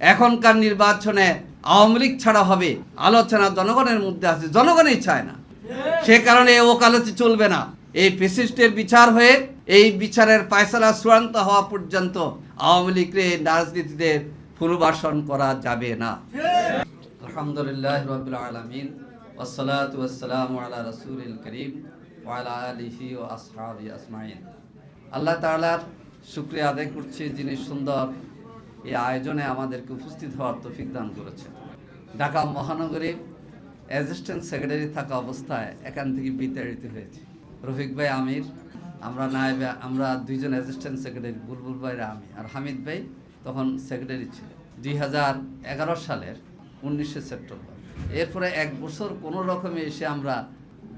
এখনকার নির্বাচনে আওয়ামী লীগ ছাড়া হবে। আলোচনা জনগণের মধ্যে আছে, জনগণই চায় না। সে কারণে ওকালতি চলবে না। এই ফেসিস্টের বিচার হয়ে এই বিচারের ফায়সালা চূড়ান্ত হওয়া পর্যন্ত আওয়ামী লীগের রাজনীতিতে পুনর্বাসন করা যাবে না। আলহামদুলিল্লাহ রবিল আলমিন ওসলাত ওসালাম আলা রসুল করিম ওয়ালা আলিহি ও আসহাবি আসমাইন আল্লাহ তাআলার শুক্রিয়া আদায় করছি যিনি সুন্দর এই আয়োজনে আমাদেরকে উপস্থিত হওয়ার তৌফিক দান করেছেন ঢাকা মহানগরে অ্যাসিস্ট্যান্ট সেক্রেটারি থাকা অবস্থায় এখান থেকে বিতাড়িত হয়েছে। রফিক ভাই, আমির, আমরা নায়েব, আমরা দুইজন অ্যাসিস্ট্যান্ট সেক্রেটারি, বুলবুল ভাই আমি। আর হামিদ ভাই তখন সেক্রেটারি ছিল। দুই হাজার এগারো সালের উনিশে সেপ্টেম্বর। এরপরে এক বছর কোনো রকমে এসে আমরা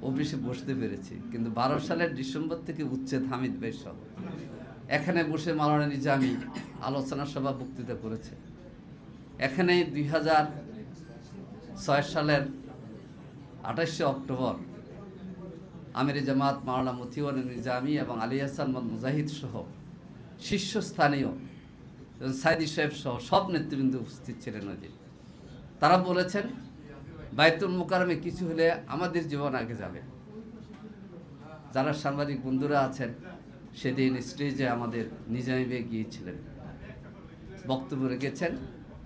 অফিসে বসতে পেরেছি। কিন্তু বারো সালের ডিসেম্বর থেকে উচ্ছেদ হামিদ ভাই সহ। এখানে বসে মালানা নিজামি আলোচনা সভা বক্তৃতা করেছে। এখানে দুই হাজার ছয় সালের আঠাশে অক্টোবর আমির জামাত, মাওলানা মতিউর নিজামি এবং আলী হাসান মুজাহিদ সহ শীর্ষস্থানীয় সাইদি সাহেব সহ সব নেতৃবৃন্দ উপস্থিত ছিলেন ওই তারা বলেছেন বাইতুল মোকারমে কিছু হলে আমাদের জীবন আগে যাবে। যারা সাংবাদিক বন্ধুরা আছেন, সেদিন স্টেজে আমাদের নিজামিবে গিয়েছিলেন। বক্তব্য রেখেছেন।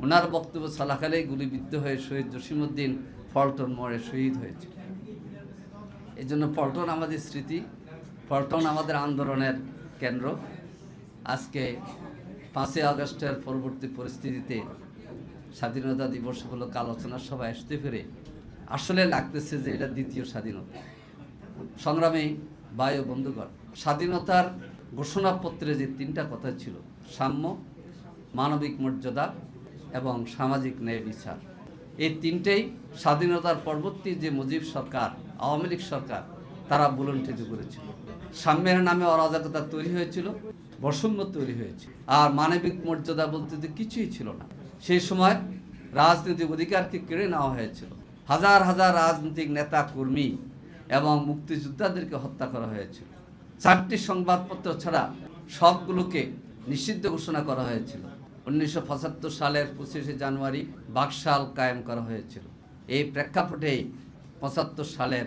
ওনার বক্তব্য চলাকালেই গুলিবিদ্ধ হয়ে শহীদ জসিমুদ্দিন ফলটন মোড়ে শহীদ হয়েছে। এই জন্য পল্টন আমাদের স্মৃতি, পল্টন আমাদের আন্দোলনের কেন্দ্র। আজকে পাঁচই আগস্টের পরবর্তী পরিস্থিতিতে স্বাধীনতা দিবস উপলক্ষে আলোচনা সভায় আসতে পেরে আসলে লাগতেছে যে এটা দ্বিতীয় স্বাধীনতা। সংগ্রামী বায়ু বন্ধুগণ, স্বাধীনতার ঘোষণাপত্রে যে তিনটা কথা ছিল, সাম্য মানবিক মর্যাদা এবং সামাজিক ন্যায় বিচার। এই তিনটেই স্বাধীনতার পরবর্তী যে মুজিব সরকার, আওয়ামী লীগ সরকার, তারা বুলন্টিত করেছিল। সাম্যের নামে অরাজকতা তৈরি হয়েছিল, বৈষম্য তৈরি হয়েছে আর মানবিক মর্যাদা বলতে তো কিছুই ছিল না। সেই সময় রাজনৈতিক অধিকারকে কেড়ে নেওয়া হয়েছিল। হাজার হাজার রাজনৈতিক নেতা কর্মী এবং মুক্তিযোদ্ধাদেরকে হত্যা করা হয়েছিল। চারটি সংবাদপত্র ছাড়া সবগুলোকে নিষিদ্ধ ঘোষণা করা হয়েছিল। উনিশশো পঁচাত্তর সালের পঁচিশে জানুয়ারি বাকশাল কায়েম করা হয়েছিল। এই প্রেক্ষাপটেই পঁচাত্তর সালের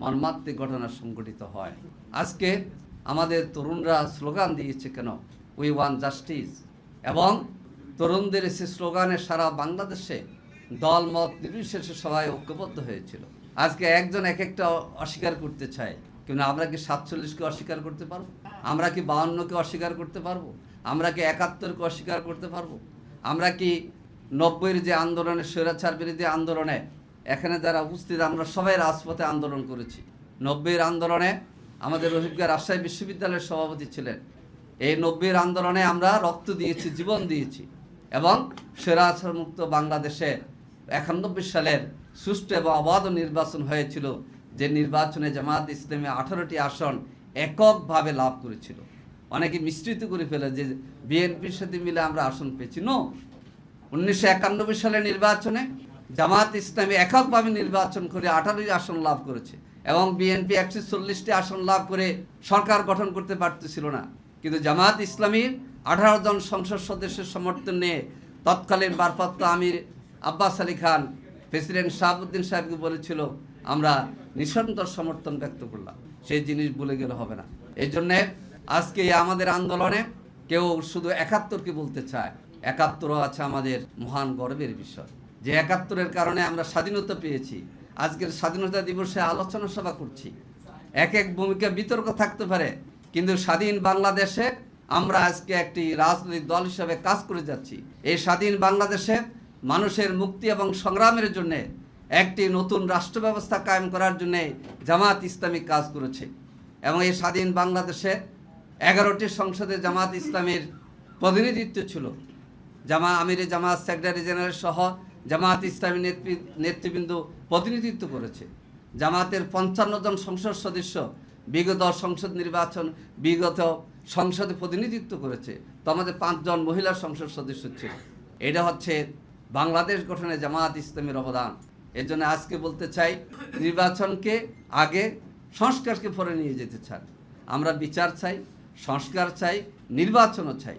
মর্মাত্মিক ঘটনা সংঘটিত হয়। আজকে আমাদের তরুণরা স্লোগান দিয়েছে কেন? উই ওয়ান জাস্টিস এবং তরুণদের সে স্লোগানে সারা বাংলাদেশে দল মত নির্বিশেষে সবাই ঐক্যবদ্ধ হয়েছিল। আজকে একজন এক একটা অস্বীকার করতে চায়। কিন্তু আমরা কি সাতচল্লিশকে অস্বীকার করতে পারব? আমরা কি বাউন্নকে অস্বীকার করতে পারব? আমরা কি একাত্তরকে অস্বীকার করতে পারব? আমরা কি নব্বইয়ের যে আন্দোলনে, স্বৈরাচার বিরোধী আন্দোলনে, এখানে যারা উপস্থিত, আমরা সবাই রাজপথে আন্দোলন করেছি। নব্বইয়ের আন্দোলনে আমাদের রহিবগা রাজশাহী বিশ্ববিদ্যালয়ের সভাপতি ছিলেন। এই নব্বইয়ের আন্দোলনে আমরা রক্ত দিয়েছি, জীবন দিয়েছি এবং স্বৈরাচার মুক্ত বাংলাদেশে একানব্বই সালের সুষ্ঠু এবং অবাধ নির্বাচন হয়েছিল, যে নির্বাচনে জামাত ইসলামী আঠারোটি আসন এককভাবে লাভ করেছিল। অনেকে মিশ্রিত করে ফেলে যে বিএনপির সাথে মিলে আমরা আসন পেয়েছি। নো উনিশশো একানব্বই সালের নির্বাচনে জামাত ইসলামী এককভাবে নির্বাচন করে আঠারোটি আসন লাভ করেছে এবং বিএনপি একশো চল্লিশটি আসন লাভ করে সরকার গঠন করতে পারতেছিল না। কিন্তু জামাত ইসলামীর আঠারো জন সংসদ সদস্যের সমর্থন নিয়ে তৎকালীন ভারপ্রাপ্ত আমির আব্বাস আলী খান, প্রেসিডেন্ট শাহাবুদ্দিন সাহেবকে বলেছিল, আমরা নিঃসন্তর সমর্থন ব্যক্ত করলাম। সেই জিনিস ভুলে গেলে হবে না। এই জন্যে আজকে আমাদের আন্দোলনে কেউ শুধু একাত্তরকে বলতে চায়, একাত্তরও আছে আমাদের মহান গর্বের বিষয়। যে একাত্তরের কারণে আমরা স্বাধীনতা পেয়েছি, আজকের স্বাধীনতা দিবসে আলোচনা সভা করছি। এক এক ভূমিকা বিতর্ক থাকতে পারে, কিন্তু স্বাধীন বাংলাদেশে আমরা আজকে একটি রাজনৈতিক দল হিসাবে কাজ করে যাচ্ছি। এই স্বাধীন বাংলাদেশে মানুষের মুক্তি এবং সংগ্রামের জন্য একটি নতুন রাষ্ট্র ব্যবস্থা কায়েম করার জন্যে জামাত ইসলামিক কাজ করেছে। এবং এই স্বাধীন বাংলাদেশে এগারোটি সংসদে জামাত ইসলামের প্রতিনিধিত্ব ছিল। জামা আমির, জামাত সেক্রেটারি জেনারেল সহ জামাত ইসলামী নেতৃ, নেতৃবৃন্দ প্রতিনিধিত্ব করেছে। জামাতের পঞ্চান্ন জন সংসদ সদস্য বিগত সংসদ নির্বাচন, বিগত সংসদে প্রতিনিধিত্ব করেছে। তো আমাদের পাঁচজন মহিলা সংসদ সদস্য ছিল। এটা হচ্ছে বাংলাদেশ গঠনে জামাত ইসলামের অবদান। এর জন্য আজকে বলতে চাই, নির্বাচনকে আগে সংস্কারকে পরে নিয়ে যেতে চান। আমরা বিচার চাই সংস্কার চাই, নির্বাচনও চাই।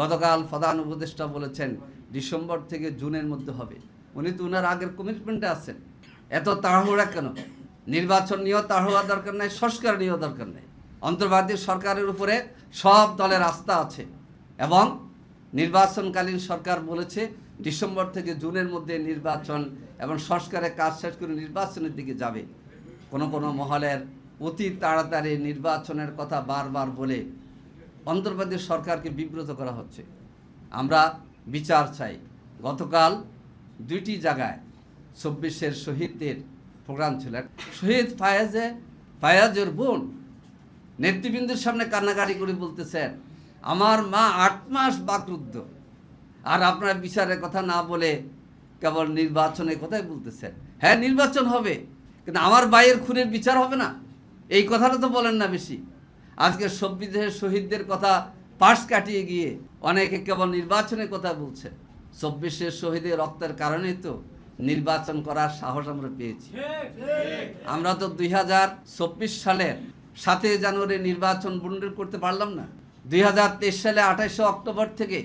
গতকাল প্রধান উপদেষ্টা বলেছেন, ডিসেম্বর থেকে জুনের মধ্যে হবে। উনি তো উনার আগের কমিটমেন্টে আছেন। এত তাড়াহুড়া কেন? নির্বাচন নিয়েও তাড়াহুড়া দরকার নেই, সংস্কার নিয়েও দরকার নেই। অন্তর্বাদী সরকারের উপরে সব দলের আস্থা আছে এবং নির্বাচনকালীন সরকার বলেছে, ডিসেম্বর থেকে জুনের মধ্যে নির্বাচন এবং সংস্কারের কাজ শেষ করে নির্বাচনের দিকে যাবে। কোনো কোনো মহলের অতি তাড়াতাড়ি নির্বাচনের কথা বারবার বলে অন্তর্বাদী সরকারকে বিব্রত করা হচ্ছে। আমরা বিচার চাই। গতকাল দুইটি জায়গায় চব্বিশের শহীদদের প্রোগ্রাম ছিল। শহীদ ফায়াজে, ফায়াজের বোন নেতৃবৃন্দের সামনে কান্নাকাটি করে বলতেছেন, আমার মা আট মাস বাকরুদ্ধ। আর আপনার বিচারের কথা না বলে কেবল নির্বাচনের কথাই বলতেছেন। হ্যাঁ নির্বাচন হবে, কিন্তু আমার ভাইয়ের খুনের বিচার হবে না? এই কথাটা তো বলেন না বেশি। আজকে সব্বিদেশের শহীদদের কথা পাশ কাটিয়ে গিয়ে অনেকে কেবল নির্বাচনের কথা বলছে। চব্বিশের শহীদের রক্তের কারণেই তো নির্বাচন করার সাহস আমরা পেয়েছি। আমরা তো দুই হাজার চব্বিশ সালের সাতই জানুয়ারি নির্বাচন বন্ডল করতে পারলাম না। দুই হাজার তেইশ সালে আঠাশে অক্টোবর থেকে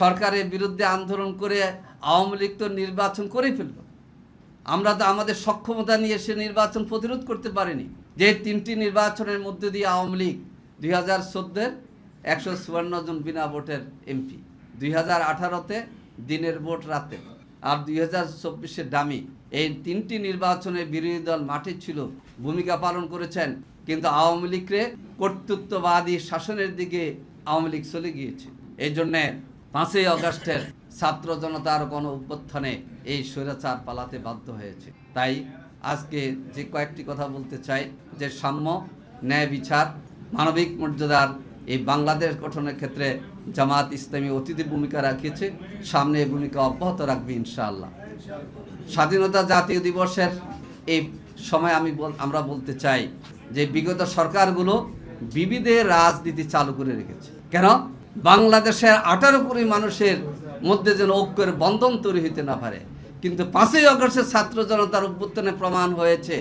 সরকারের বিরুদ্ধে আন্দোলন করে আওয়ামী লীগ তো নির্বাচন করেই ফেলল। আমরা তো আমাদের সক্ষমতা নিয়ে সে নির্বাচন প্রতিরোধ করতে পারিনি। যে তিনটি নির্বাচনের মধ্য দিয়ে আওয়ামী লীগ দুই হাজার চোদ্দের একশো চুয়ান্ন জন বিনা ভোটের এমপি, দুই হাজার আঠারোতে দিনের ভোট রাতে, আর দুই হাজার চব্বিশে ডামি। এই তিনটি নির্বাচনে বিরোধী দল মাঠে ছিল, ভূমিকা পালন করেছেন, কিন্তু আওয়ামী লীগরে কর্তৃত্ববাদী শাসনের দিকে আওয়ামী লীগ চলে গিয়েছে। এই জন্যে পাঁচই আগস্টের ছাত্র জনতার গণ অভ্যুত্থানে এই স্বৈরাচার পালাতে বাধ্য হয়েছে। তাই আজকে যে কয়েকটি কথা বলতে চাই, যে সাম্য, ন্যায় বিচার, মানবিক মর্যাদার এই বাংলাদেশ গঠনের ক্ষেত্রে জামাত ইসলামী অতিথি ভূমিকা রাখিয়েছে, সামনে এই ভূমিকা অব্যাহত রাখবে ইনশাআল্লাহ। স্বাধীনতা জাতীয় দিবসের এই সময় আমি আমরা বলতে চাই যে বিগত সরকারগুলো বিবিধের রাজনীতি চালু করে রেখেছে। কেন? বাংলাদেশের আঠারো কোটি মানুষের মধ্যে যেন ঐক্যের বন্ধন তৈরি হইতে না পারে। কিন্তু পাঁচই অগস্টের ছাত্র জনতার অভ্যুত্থানে প্রমাণ হয়েছে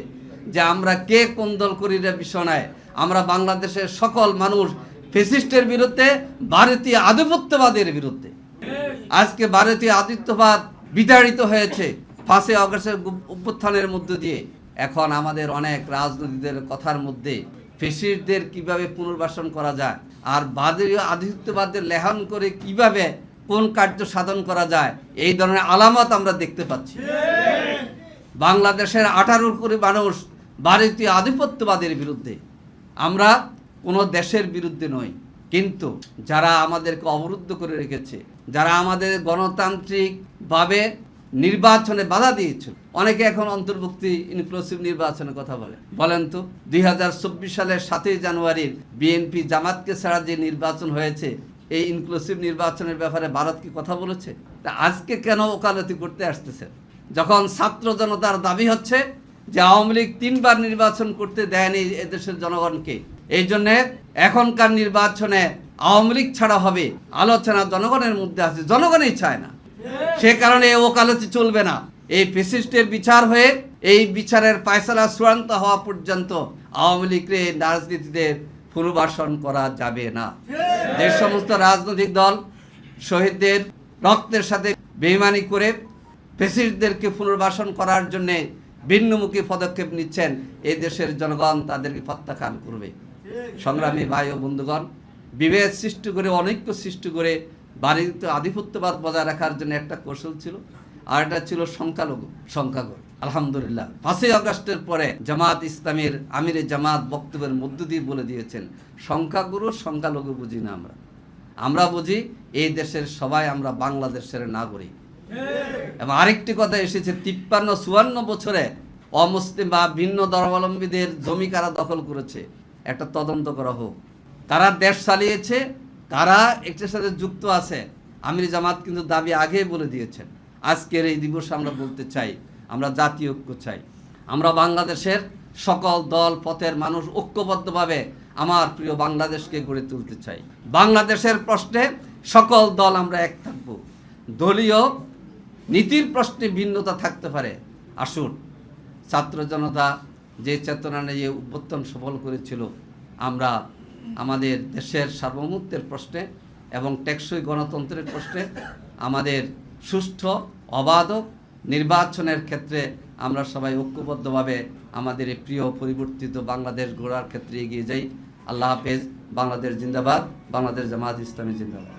যে আমরা কে কোন দল করি রে বিষয় আমরা বাংলাদেশের সকল মানুষ ফেসিস্টের বিরুদ্ধে, ভারতীয় আধিপত্যবাদের বিরুদ্ধে। আজকে ভারতীয় আদিত্যবাদ বিতাড়িত হয়েছে পাঁচই অগস্টের অভ্যুত্থানের মধ্য দিয়ে। এখন আমাদের অনেক রাজনীতিদের কথার মধ্যে ফেসিস্টদের কীভাবে পুনর্বাসন করা যায়, আর বাদীয় আধিপত্যবাদের লেহন করে কীভাবে কোন কার্য সাধন করা যায়? এই ধরনের আলামত আমরা দেখতে পাচ্ছি। বাংলাদেশের আঠারো কোটি মানুষ ভারতীয় আধিপত্যবাদের বিরুদ্ধে। আমরা কোনো দেশের বিরুদ্ধে নই। কিন্তু যারা আমাদেরকে অবরুদ্ধ করে রেখেছে, যারা আমাদের গণতান্ত্রিকভাবে নির্বাচনে বাধা দিয়েছিল অনেকে এখন অন্তর্ভুক্তি ইনক্লুসিভ নির্বাচনের কথা বলে। বলেন তো, দুই হাজার চব্বিশ সালের সাতই জানুয়ারির বিএনপি জামাতকে ছাড়া যে নির্বাচন হয়েছে এই ইনক্লুসিভ নির্বাচনের ব্যাপারে ভারত কি কথা বলেছে? তা আজকে কেন ওকালতি করতে আসতেছে? যখন ছাত্র জনতার দাবি হচ্ছে যে আওয়ামী লীগ তিনবার নির্বাচন করতে দেয়নি এদেশের জনগণকে, এই জন্যে এখনকার নির্বাচনে আওয়ামী লীগ ছাড়া হবে, আলোচনা জনগণের মধ্যে আছে, জনগণই চায় না। সে কারণে ওকালতি চলবে না। এই ফেসিস্টের বিচার হয়ে এই বিচারের পায়সালা চূড়ান্ত হওয়া পর্যন্ত আওয়ামী লীগের রাজনীতিতে পুনর্বাসন করা যাবে না। যে সমস্ত রাজনৈতিক দল শহীদদের রক্তের সাথে বেইমানি করে ফেসিস্টদেরকে পুনর্বাসন করার জন্য ভিন্নমুখী পদক্ষেপ নিচ্ছেন এই দেশের জনগণ, তাদেরকে প্রত্যাখ্যান করবে। সংগ্রামী ভাই ও বন্ধুগণ, বিভেদ সৃষ্টি করে, অনৈক্য সৃষ্টি করে বাড়িতে আধিপত্যবাদ বজায় রাখার জন্য একটা কৌশল ছিল। আর এটা ছিল সংখ্যালঘু সংখ্যালঘু আলহামদুলিল্লাহ। পাঁচই আগস্টের পরে জামাত ইসলামের আমিরে জামাত বক্তব্যের মধ্য দিয়ে বলে দিয়েছেন, সংখ্যাগুরু, সংখ্যালঘু বুঝি না আমরা। আমরা বুঝি এই দেশের সবাই আমরা বাংলাদেশের নাগরিক। এবং আরেকটি কথা এসেছে, তিপ্পান্ন, চুয়ান্ন বছরে অমুসলিম বা ভিন্ন ধর্মাবলম্বীদের জমি কারা দখল করেছে? একটা তদন্ত করা হোক। তারা দেশ চালিয়েছে, তারা একটার সাথে যুক্ত আছে। আমির জামাত কিন্তু দাবি আগেই বলে দিয়েছেন। আজকের এই দিবসে আমরা বলতে চাই, আমরা জাতীয় ঐক্য চাই। আমরা বাংলাদেশের সকল দল, পথের মানুষ ঐক্যবদ্ধভাবে আমার প্রিয় বাংলাদেশকে গড়ে তুলতে চাই। বাংলাদেশের প্রশ্নে সকল দল আমরা এক থাকব। দলীয় নীতির প্রশ্নে ভিন্নতা থাকতে পারে। আসুন, ছাত্র জনতা যে চেতনা নিয়ে উত্তন সফল করেছিল, আমরা আমাদের দেশের সার্বভৌমত্বের প্রশ্নে এবং টেকসই গণতন্ত্রের প্রশ্নে আমাদের সুষ্ঠু অবাধ নির্বাচনের ক্ষেত্রে আমরা সবাই ঐক্যবদ্ধভাবে আমাদের এই প্রিয় পরিবর্তিত বাংলাদেশ গড়ার ক্ষেত্রে এগিয়ে যাই। আল্লাহ হাফেজ, বাংলাদেশ জিন্দাবাদ, বাংলাদেশ জামাত ইসলামী জিন্দাবাদ।